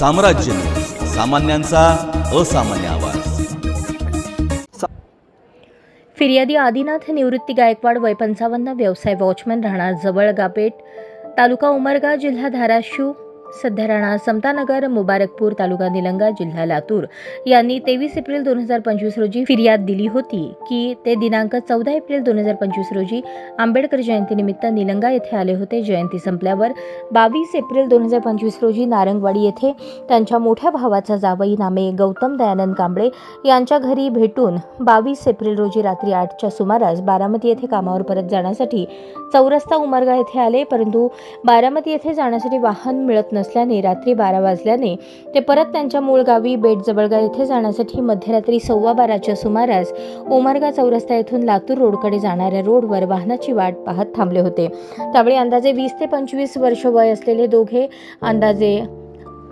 साम्राज्य. सामान्यांचा असामान्य आवाज. फिर्यादी आदिनाथ निवृत्ती गायकवाड वय पंचावन्न व्यवसाय वॉचमॅन राहणार जवळ गापेट तालुका उमरगा जिल्हा धाराशिव. सध्या राणा समतानगर मुबारकपूर तालुका निलंगा जिल्हा लातूर. यांनी तेवीस एप्रिल दोन हजार पंचवीस रोजी फिर्याद दिली होती की ते दिनांक चौदा एप्रिल दोन हजार पंचवीस रोजी आंबेडकर जयंतीनिमित्त निलंगा येथे आले होते. जयंती संपल्यावर बावीस एप्रिल दोन हजार पंचवीस रोजी नारंगवाडी येथे त्यांच्या मोठ्या भावाचा जावई नामे गौतम दयानंद कांबळे यांच्या घरी भेटून बावीस एप्रिल रोजी रात्री आठच्या सुमारास बारामती येथे कामावर परत जाण्यासाठी चौरस्ता उमरगा येथे आले. परंतु बारामती येथे जाण्यासाठी वाहन मिळत नसल्याने रात्री बारा वाजल्याने ते परत त्यांच्या मूळ गावी बेट जवळगा येथे जाण्यासाठी मध्यरात्री सव्वा बाराच्या सुमारास उमरगा चौरस्ता येथून लातूर रोडकडे जाणाऱ्या रोडवर वाहनाची वाट पाहत थांबले होते. त्यावेळी अंदाजे वीस ते पंचवीस वर्ष वय असलेले दोघे अंदाजे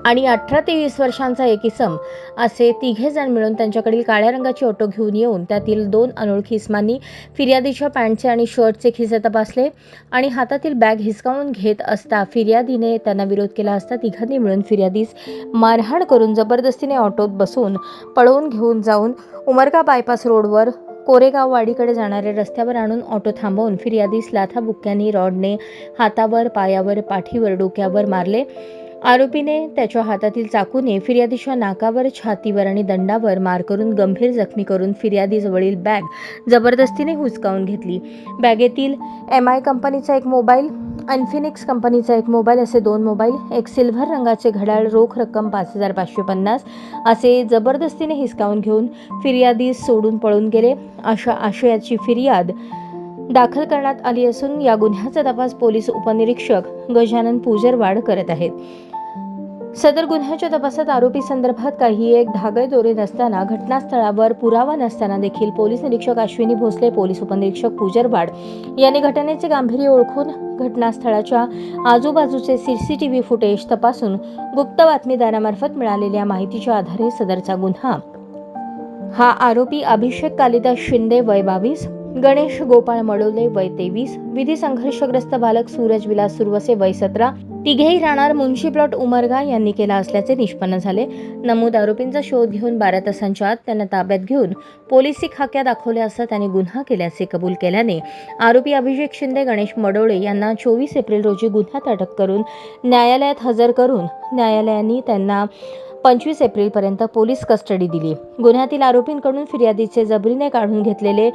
आणि अठरा ते वीस वर्षांचा एक इसम असे तिघे जण मिळून त्यांच्याकडील काळ्या रंगाची ऑटो घेऊन येऊन त्यातील दोन अनोळखी इस्मांनी फिर्यादीच्या पॅन्टचे आणि शर्टचे खिसे तपासले आणि हातातील बॅग हिसकावून घेत असता फिर्यादीने त्यांना विरोध केला असता तिघांनी मिळून फिर्यादीस मारहाण करून जबरदस्तीने ऑटोत बसून पळवून घेऊन जाऊन उमरगा बायपास रोडवर कोरेगाव वाडीकडे जाणाऱ्या रस्त्यावर आणून ऑटो थांबवून फिर्यादीस लाथा बुक्क्यांनी रॉडने हातावर पायावर पाठीवर डोक्यावर मारले. आरोपीने त्याच्या हातातील चाकूने फिर्यादीच्या नाकावर छातीवर आणि दंडावर मार करून गंभीर जखमी करून फिर्यादीजवळील बॅग जबरदस्तीने हुसकावून घेतली. बॅगेतील एम आय कंपनीचा एक मोबाईल अनफिनिक्स कंपनीचा एक मोबाईल असे दोन मोबाईल एक सिल्व्हर रंगाचे घड्याळ रोख रक्कम पाच हजार पाचशे पन्नास असे जबरदस्तीने हिसकावून घेऊन फिर्यादी सोडून पळून गेले. अशा आशयाची फिर्याद दाखल करण्यात आली असून या गुन्ह्याचा तपास पोलीस उपनिरीक्षक गजानन पुजरवाड करत आहेत. सदर गुन्ह्याच्या तपासात आरोपी संदर्भात काही एक धागय दोरे नसताना घटनास्थळावर पुरावा नसताना देखील पोलीस निरीक्षक अश्विनी भोसले पोलीस उपनिरीक्षक पुजरवाड यांनी घटनेचे गांभीर्य ओळखून घटनास्थळाच्या आजूबाजूचे सीसीटीव्ही फुटेज तपासून गुप्त बातमीदारामार्फत मिळालेल्या माहितीच्या आधारे सदरचा गुन्हा. हा आरोपी अभिषेक कालिदास शिंदे वय बावीस गणेश गोपाळ मडोले वय तेवीस विधी संघर्षग्रस्त बालक सूरज विलास सुरवसे वय सतरा तिघेही राहणार मुन्शी प्लॉट उमरगा यांनी केला असल्याचे निष्पन्न झाले. नमूद आरोपींचा शोध घेऊन बारा तासांच्या आत त्यांना ताब्यात घेऊन पोलिसी खाक्या दाखवल्या असता त्यांनी गुन्हा केल्याचे कबूल केल्याने आरोपी अभिषेक शिंदे गणेश मडोळे यांना चोवीस एप्रिल रोजी गुन्ह्यात अटक करून न्यायालयात हजर करून न्यायालयाने त्यांना पंचवीस एप्रिलपर्यंत पोलीस कस्टडी दिली. गुन्ह्यातील आरोपींकडून फिर्यादीचे जबरीने काढून घेतलेले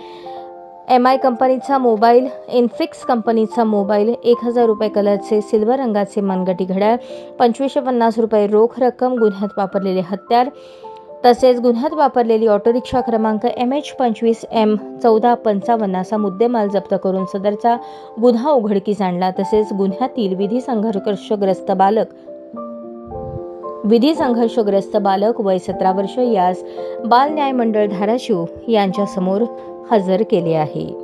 एम आय कंपनीचा मोबाईल इन्फिक्स कंपनीचा मोबाईल एक हजार रुपये कलरचे सिल्वर रंगाचे मनगटी घड्याळ पंचवीसशे पन्नास रुपये रोख रक्कम गुन्ह्यात वापरलेले हत्यार तसेच गुन्ह्यात वापरलेली ऑटोरिक्षा क्रमांक एम एच पंचवीस एम चौदा पंचावन्न असा मुद्देमाल जप्त करून सदरचा गुन्हा उघडकीस आणला. तसेच गुन्ह्यातील विधी संघर्षग्रस्त बालक विधी संघर्षग्रस्त बालक वय सतरा वर्ष यास बाल न्याय मंडळ धाराशिव यांच्यासमोर हजर केले आहे.